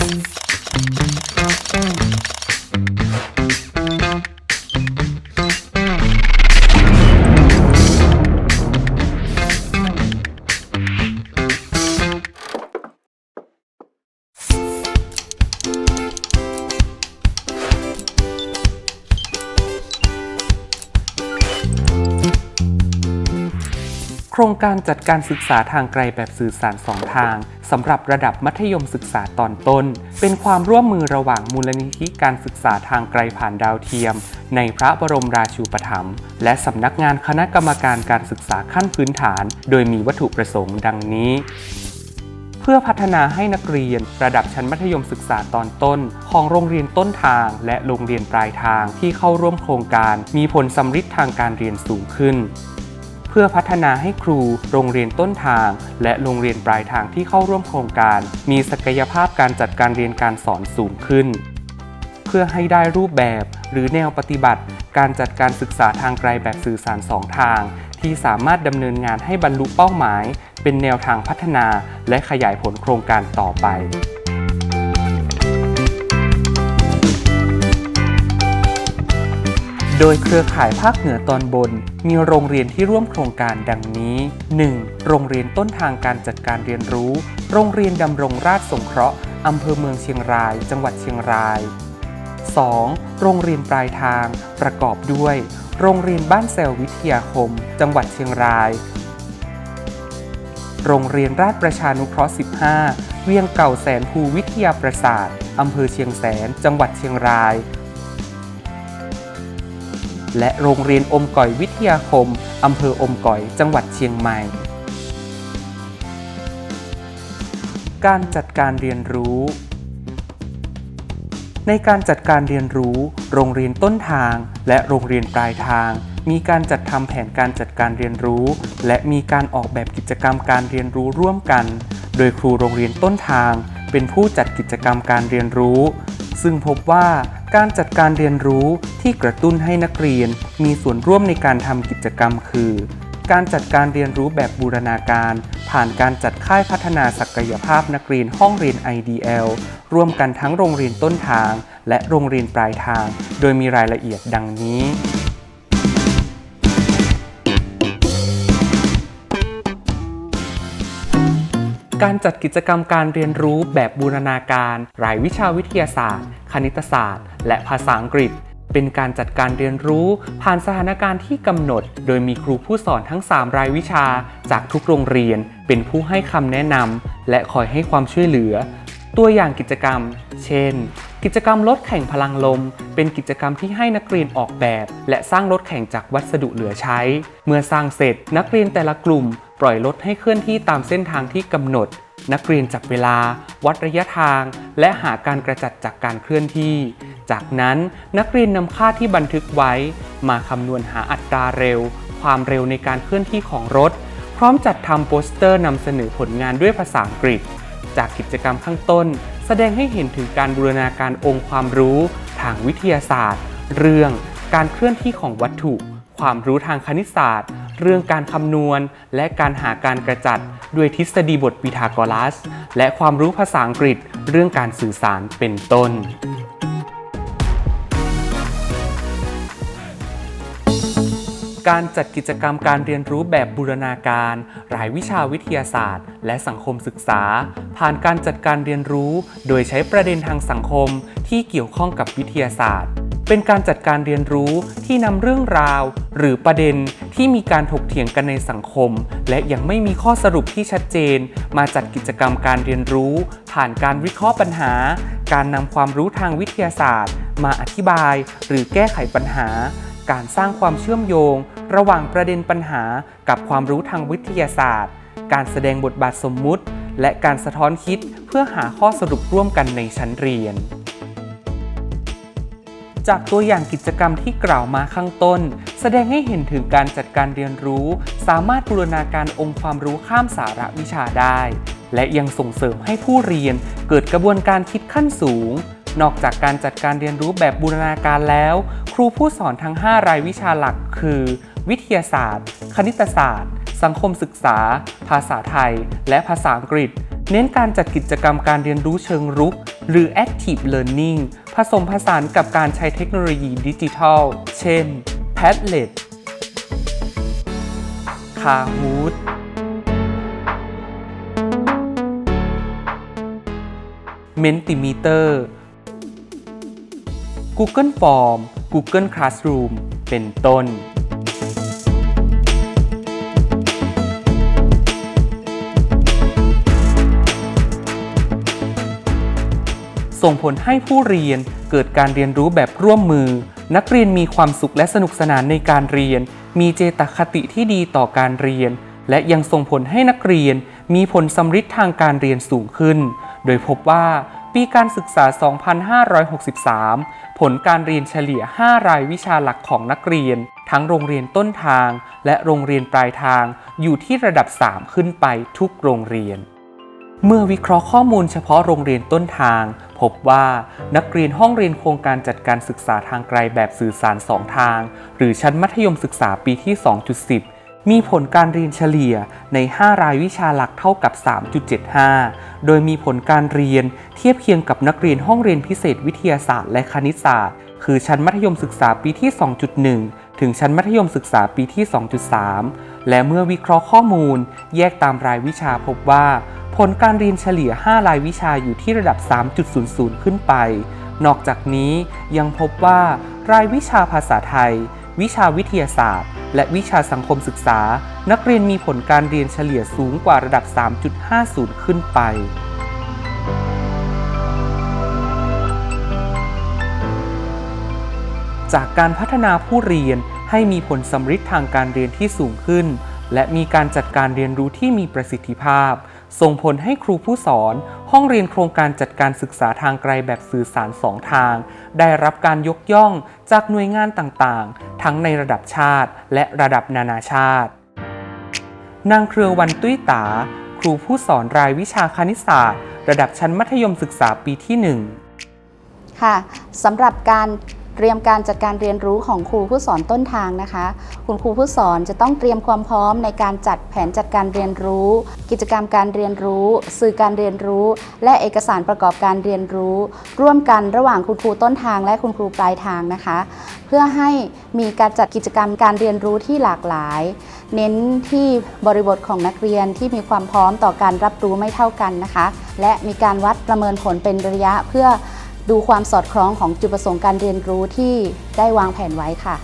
โครงการจัดการศึกษาทางไกลแบบสื่อสารสองทาง สำหรับระดับมัธยมศึกษาตอนต้น เป็นความร่วมมือระหว่างมูลนิธิการศึกษาทางไกลผ่านดาวเทียม ในพระบรมราชูปถัมภ์และสำนักงานคณะกรรมการการศึกษาขั้นพื้นฐาน โดยมีวัตถุประสงค์ดังนี้ เพื่อพัฒนาให้นักเรียนระดับชั้นมัธยมศึกษาตอนต้น ของโรงเรียนต้นทาง และโรงเรียนปลายทางที่เข้าร่วมโครงการ มีผลสำฤทธิ์ทางการเรียนสูงขึ้น เพื่อพัฒนาให้ครู โรงเรียนต้นทาง และโรงเรียนปลายทางที่เข้าร่วมโครงการ มีศักยภาพการจัดการเรียนการสอนสูงขึ้น เพื่อให้ได้รูปแบบหรือแนวปฏิบัติ การจัดการศึกษาทางไกลแบบสื่อสารสองทาง ที่สามารถดำเนินงานให้บรรลุเป้าหมาย เป็นแนวทางพัฒนา และขยายผลโครงการต่อไป โดยเครือข่ายภาคเหนือตอนบน มีโรงเรียนที่ร่วมโครงการดังนี้ 1. โรงเรียนต้นทางการจัดการเรียนรู้ โรงเรียนดำรงราชสงเคราะห์อำเภอเมืองเชียงราย จังหวัดเชียงราย 2. โรงเรียนปลายทาง ประกอบด้วย โรงเรียนบ้านแซววิทยาคม จังหวัดเชียงราย โรงเรียนราชประชานุเคราะห์ 15 เวียงเก่าแสนภูวิทยาประสาทอำเภอเชียงแสน จังหวัดเชียงราย และโรงเรียนอมก่อยวิทยาคม อำเภออมก่อย จังหวัดเชียงใหม่ การจัดการเรียนรู้ ในการจัดการเรียนรู้ โรงเรียนต้นทาง และโรงเรียนปลายทาง มีการจัดทำแผนการจัดการเรียนรู้ และมีการออกแบบกิจกรรมการเรียนรู้ร่วมกัน โดยครูโรงเรียนต้นทาง เป็นผู้จัดกิจกรรมการเรียนรู้ ซึ่งพบว่า การจัดการเรียนรู้ที่กระตุ้นให้นักเรียนมีส่วนร่วมในการทำกิจกรรมคือ การจัดการเรียนรู้แบบบูรณาการ ผ่านการจัดค่ายพัฒนาศักยภาพนักเรียนห้องเรียน IDL ร่วมกันทั้งโรงเรียนต้นทาง และโรงเรียนปลายทาง โดยมีรายละเอียดดังนี้ การจัดกิจกรรมการเรียนรู้แบบบูรณาการรายวิชาวิทยาศาสตร์ คณิตศาสตร์ และภาษาอังกฤษ เป็นการจัดการเรียนรู้ผ่านสถานการณ์ที่กำหนด โดยมีครูผู้สอนทั้ง 3 รายวิชา จากทุกโรงเรียน เป็นผู้ให้คำแนะนำและคอยให้ความช่วยเหลือ ตัวอย่างกิจกรรม เช่น กิจกรรมรถแข่งพลังลม เป็นกิจกรรมที่ให้นักเรียนออกแบบ และสร้างรถแข่งจากวัสดุเหลือใช้ เมื่อสร้างเสร็จนักเรียนแต่ละกลุ่ม ปล่อยรถให้เคลื่อนที่ตามเส้นทางที่กำหนด นักเรียนจับเวลา วัดระยะทาง และหาการกระจัดจากการเคลื่อนที่ จากนั้นนักเรียนนำค่าที่บันทึกไว้ มาคำนวณหาอัตราเร็ว ความเร็วในการเคลื่อนที่ของรถ พร้อมจัดทำโปสเตอร์นำเสนอผลงานด้วยภาษาอังกฤษ จากกิจกรรมข้างต้น แสดงให้เห็นถึงการบูรณาการองค์ความรู้ ทางวิทยาศาสตร์ เรื่อง การเคลื่อนที่ของวัตถุ ความรู้ทางคณิตศาสตร์ เรื่องการคำนวณ และการหาการกระจัดด้วยทฤษฎีบทพีทาโกรัส และความรู้ภาษาอังกฤษ เรื่องการสื่อสารเป็นต้นการจัดกิจกรรมการเรียนรู้แบบบูรณาการ รายวิชาวิทยาศาสตร์ และสังคมศึกษา ผ่านการจัดการเรียนรู้ โดยใช้ประเด็นทางสังคมที่เกี่ยวข้องกับวิทยาศาสตร์ เป็นการจัดการเรียนรู้ที่นำเรื่องราว หรือประเด็นที่มีการถกเถียงกันในสังคม และยังไม่มีข้อสรุปที่ชัดเจน มาจัดกิจกรรมการเรียนรู้ ผ่านการวิเคราะห์ปัญหา การนำความรู้ทางวิทยาศาสตร์ มาอธิบาย หรือแก้ไขปัญหา การสร้างความเชื่อมโยง ระหว่างประเด็นปัญหา กับความรู้ทางวิทยาศาสตร์ การแสดงบทบาทสมมุติ และการสะท้อนคิดเพื่อหาข้อสรุปร่วมกันในชั้นเรียน จากตัวอย่างกิจกรรมที่กล่าวมาข้างต้น แสดงให้เห็นถึงการจัดการเรียนรู้ สามารถบูรณาการองค์ความรู้ข้ามสาระวิชาได้ และยังส่งเสริมให้ผู้เรียนเกิดกระบวนการคิดขั้นสูง นอกจากการจัดการเรียนรู้แบบบูรณาการแล้ว ครูผู้สอนทั้ง 5 รายวิชาหลักคือ วิทยาศาสตร์ คณิตศาสตร์ สังคมศึกษา ภาษาไทย และภาษาอังกฤษ เน้นการจัดกิจกรรมการเรียนรู้เชิงรุก หรือ active learning ผสมผสานกับการใช้เทคโนโลยีดิจิทัล เช่น Padlet Kahoot Mentimeter Google Form Google Classroom เป็นต้น ส่งผลให้ผู้เรียนเกิดการเรียนรู้แบบร่วมมือ นักเรียนมีความสุขและสนุกสนานในการเรียน มีเจตคติที่ดีต่อการเรียน และยังส่งผลให้นักเรียน มีผลสำฤทธิ์ทางการเรียนสูงขึ้น โดยพบว่าปีการศึกษา 2563 ผลการเรียนเฉลี่ย 5 รายวิชาหลักของนักเรียน ทั้งโรงเรียนต้นทาง และโรงเรียนปลายทาง อยู่ที่ระดับ 3 ขึ้นไปทุกโรงเรียน เมื่อวิเคราะห์ข้อมูลเฉพาะโรงเรียนต้นทาง พบว่านักเรียนห้องเรียนโครงการจัดการศึกษาทางไกลแบบสื่อสาร 2 ทาง หรือชั้นมัธยมศึกษาปีที่ 2.10 มีผลการเรียนเฉลี่ยใน 5 รายวิชาหลักเท่ากับ 3.75 โดยมีผลการเรียนเทียบเคียงกับนักเรียนห้องเรียนพิเศษวิทยาศาสตร์และคณิตศาสตร์ คือชั้นมัธยมศึกษาปีที่ 2.1 ถึงชั้นมัธยมศึกษาปีที่ 2.3 และเมื่อวิเคราะห์ข้อมูล แยกตามรายวิชาพบว่า ลการเรียนเฉลี่ย 5 รายวิชาอยู่ที่ระดับ 3.00 ขึ้นไป นอกจากนี้ยังพบว่า รายวิชาภาษาไทย วิชาวิทยาศาสตร์ และวิชาสังคมศึกษา นักเรียนมีผลการเรียนเฉลี่ยสูงกว่าระดับ 3.50 ขึ้นไปจากการพัฒนาผู้เรียนให้มีผลสำฤทธิ์ทางการเรียนที่สูงขึ้น และมีการจัดการเรียนรู้ที่มีประสิทธิภาพ ส่งผลให้ครูผู้สอน ห้องเรียนโครงการจัดการศึกษาทางไกลแบบสื่อสารสองทาง ได้รับการยกย่องจากหน่วยงานต่างๆ ทั้งในระดับชาติและระดับนานาชาติ นางเครือวันตุ้ยตา ครูผู้สอนรายวิชาคณิตศาสตร์ ระดับชั้นมัธยมศึกษาปีที่ 1 ค่ะสำหรับการ เตรียมการจัดการเรียนรู้ของครูผู้สอนต้นทางนะคะ คุณครูผู้สอนจะต้องเตรียมความพร้อมในการจัดแผนจัดการเรียนรู้ กิจกรรมการเรียนรู้ สื่อการเรียนรู้ และเอกสารประกอบการเรียนรู้ ร่วมกันระหว่างคุณครูต้นทาง และคุณครูปลายทางนะคะ เพื่อให้มีการจัดกิจกรรมการเรียนรู้ที่หลากหลาย เน้นที่บริบทของนักเรียนที่มีความพร้อมต่อการรับรู้ไม่เท่ากันนะคะ และมีการวัดประเมินผลเป็นระยะเพื่อ ดูความสอดคล้องของจุดประสงค์การเรียนรู้ที่ได้วางแผนไว้ค่ะ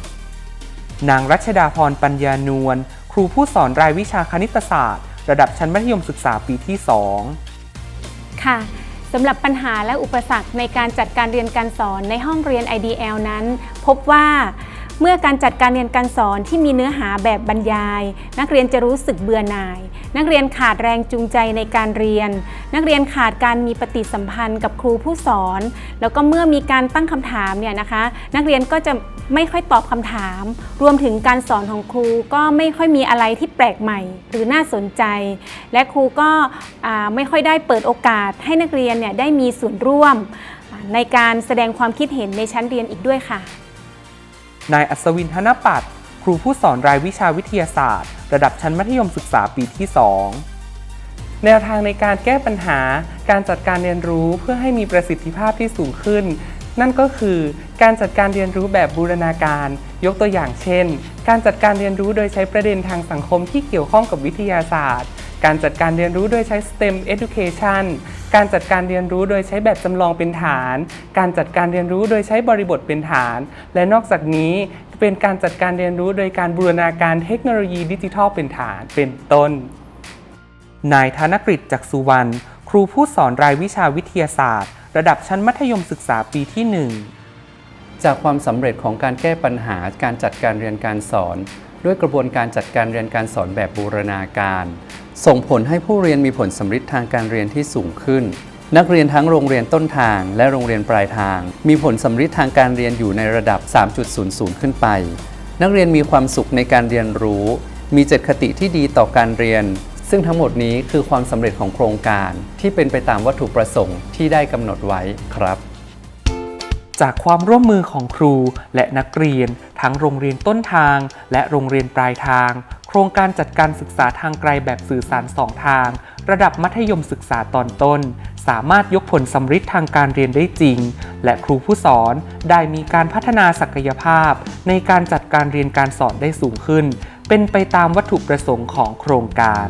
นางรัชดาพรปัญญานวลครูผู้สอนรายวิชาคณิตศาสตร์ ระดับชั้นมัธยมศึกษาปีที่ 2 ค่ะสำหรับปัญหาและอุปสรรคในการจัดการเรียนการสอนในห้องเรียน IDL นั้น พบว่า เมื่อการจัดการเรียนการสอนที่มีเนื้อหาแบบบรรยาย นักเรียนจะรู้สึกเบื่อหน่าย นักเรียนขาดแรงจูงใจในการเรียน นักเรียนขาดการมีปฏิสัมพันธ์กับครูผู้สอน แล้วก็เมื่อมีการตั้งคำถามเนี่ยนะคะ นักเรียนก็จะไม่ค่อยตอบคำถาม รวมถึงการสอนของครูก็ไม่ค่อยมีอะไรที่แปลกใหม่ หรือน่าสนใจ และครูก็ไม่ค่อยได้เปิดโอกาสให้นักเรียนเนี่ยได้มีส่วนร่วมในการแสดงความคิดเห็นในชั้นเรียนอีกด้วยค่ะ นายอัศวินธนปัตย์ครูผู้สอนรายวิชาวิทยาศาสตร์ ระดับชั้นมัธยมศึกษาปีที่ 2 แนวทางในการแก้ปัญหา การจัดการเรียนรู้เพื่อให้มีประสิทธิภาพที่สูงขึ้น นั่นก็คือการจัดการเรียนรู้แบบบูรณาการ ยกตัวอย่างเช่น การจัดการเรียนรู้โดยใช้ประเด็นทางสังคมที่เกี่ยวข้องกับวิทยาศาสตร์ การจัดการเรียนรู้โดยใช้ STEM Education การจัดการเรียนรู้โดยใช้แบบจำลองเป็นฐาน การจัดการเรียนรู้โดยใช้บริบทเป็นฐาน และนอกจากนี้เป็นการจัดการเรียนรู้โดยการบูรณาการเทคโนโลยีดิจิทัลเป็นฐานเป็นต้น นายธนกฤษจักษุวรรณครูผู้สอนรายวิชาวิทยาศาสตร์ ระดับชั้นมัธยมศึกษาปีที่ 1 จากความสำเร็จของการแก้ปัญหาการจัดการเรียนการสอน ด้วยกระบวนการจัดการเรียนการสอนแบบบูรณาการ ส่งผลให้ผู้เรียนมีผลสำฤทธิ์ทางการเรียนที่สูงขึ้น นักเรียนทั้งโรงเรียนต้นทาง และโรงเรียนปลายทาง มีผลสำฤทธิ์ทางการเรียนอยู่ในระดับ 3.00 ขึ้นไป นักเรียนมีความสุขในการเรียนรู้ มีเจตคติที่ดีต่อการเรียน ซึ่งทั้งหมดนี้คือความสำเร็จของโครงการ ที่เป็นไปตามวัตถุประสงค์ที่ได้กำหนดไว้ครับจากความร่วมมือของครูและนักเรียน ทั้งโรงเรียนต้นทางและโรงเรียนปลายทาง ครงการจัดการศึกษาทางไกลแบบสื่อสารสองทาง ระดับมัธยมศึกษาตอนต้น สามารถยกผลสำฤทธิ์ทางการเรียนได้จริง และครูผู้สอนได้มีการพัฒนาศักยภาพ ในการจัดการเรียนการสอนได้สูงขึ้น เป็นไปตามวัตถุประสงค์ของโครงการ